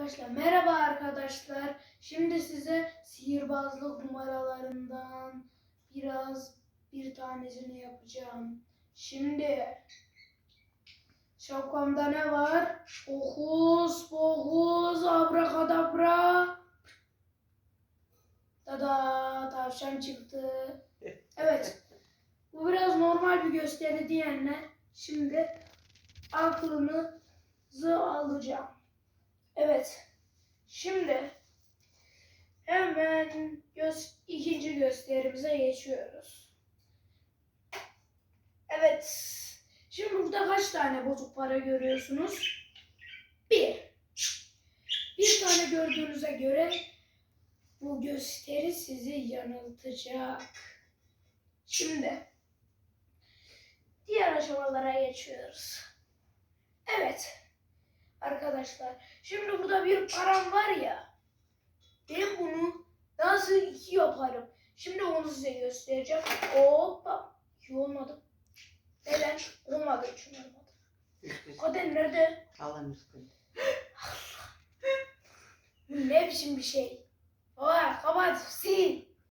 Başla. Merhaba arkadaşlar. Şimdi size sihirbazlık numaralarından biraz bir tanesini yapacağım. Şimdi şapkamda ne var? Okus, pokus, abrakadabra. Tada, tavşan çıktı. Evet. Bu biraz normal bir gösteri diyenler. Şimdi aklınızı alacağım. Evet. Şimdi hemen göz, ikinci gösterimize geçiyoruz. Evet. Şimdi burada kaç tane bozuk para görüyorsunuz? Bir. Bir tane gördüğünüze göre bu gösteri sizi yanıltacak. Şimdi diğer aşamalara geçiyoruz. Evet. Arkadaşlar şimdi burada bir param var ya. Ben bunu nasıl iki yaparım? Şimdi onu size göstereceğim. Hoppa. İki olmadı. Neden? Olmadı. Üçün olmadı. Kader nerede? Allah'ın üstünde. Ne biçim bir şey?